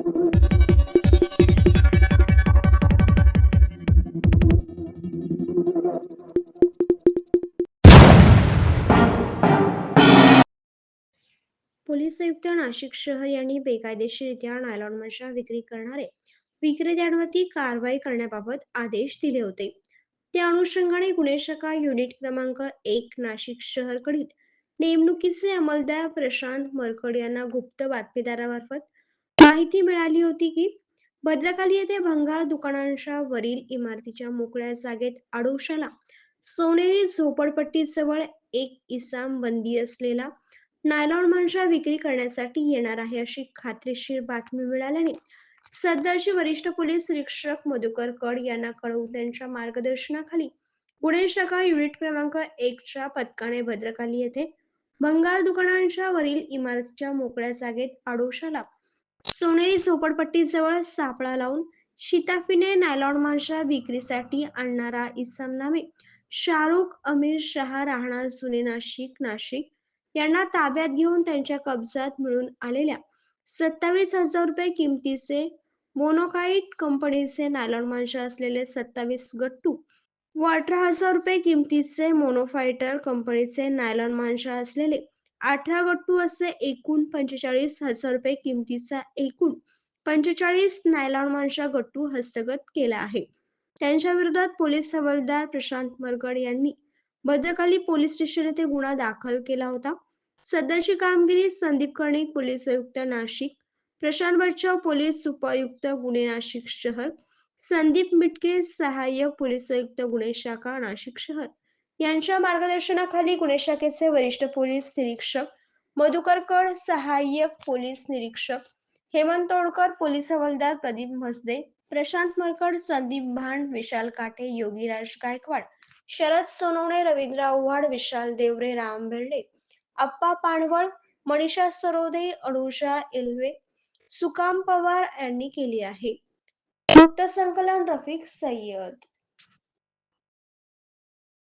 Police आयुक्त नाशिक शहर यांनी बेकायदेशीरित्या नायलॉन मशा विक्री करणारे विक्रेत्यांवरती कारवाई करण्याबाबत आदेश दिले होते. त्या अनुषंगाने गुन्हे शाखा युनिट क्रमांक एक नाशिक शहरकडील नेमणुकीचे अंमलदार प्रशांत मरकड यांना गुप्त बातमीदारामार्फत माहिती मिळाली होती की भद्रकाली येथे भंगार दुकानांच्या वरील इमारतीच्या मोकळ्या जागेत आडोशाला सोनेरी झोपडपट्टी जवळ एक इसाम बंदी असलेला नायलॉन मांजा विक्री करण्यासाठी येणार आहे अशी खात्रीशीर बातमी मिळाल्याने सध्याचे वरिष्ठ पोलीस निरीक्षक मधुकर कड यांना कळवून त्यांच्या मार्गदर्शनाखाली गुन्हे शाखा युनिट क्रमांक एकच्या पथकाने भद्रकाली येथे भंगार दुकानांच्या वरील इमारतीच्या मोकळ्या जागेत आडोशाला सोनेरी झोपडपट्टीजवळ सापळा लावून शिताफीने नायलॉन मांजा विक्रीसाठी आणणारा इसम नामे शाहरुख अमीर शहा राहणार जुने नाशिक नाशिक यांना ताब्यात घेऊन त्यांच्या कब्जात मिळून आलेल्या सत्तावीस हजार रुपये किमतीचे मोनोकाईट कंपनीचे नायलॉन मांजा असलेले सत्तावीस गट्टू व अठरा हजार रुपये किमतीचे मोनोफायटर कंपनीचे नायलॉन मांजा असलेले अठरा गट्टू असे एकूण पंचेचाळीस हजार रुपये किमतीचा एकूण पंचेचाळीस नायलॉन मांशा गट्टू हस्तगत केला आहे. त्यांच्या विरोधात पोलीस हवालदार प्रशांत मरगड यांनी भद्रकाली पोलीस स्टेशन येथे गुन्हा दाखल केला होता. सदरची कामगिरी संदीप कर्णिक पोलीस आयुक्त नाशिक प्रशांत बच्चाव पोलीस उपायुक्त गुन्हे नाशिक शहर संदीप मिटके सहाय्यक पोलीस आयुक्त गुन्हे शाखा नाशिक शहर. यांच्या मार्गदर्शनाखाली गुन्हे शाखेचे वरिष्ठ पोलीस निरीक्षक मधुकरकड सहाय्यक पोलीस निरीक्षक हेमंत तोडकर पोलीस हवालदार प्रदीप म्हसदे प्रशांत मरकड संदीप भांड विशाल काटे योगीराज गायकवाड शरद सोनवणे रवींद्र आव्हाड विशाल देवरे राम बेर्डे अप्पा पाणवळ मनीषा सरोदे अनुषा इल्वे सुकाम पवार यांनी केली आहे. संकलन रफिक सय्यद.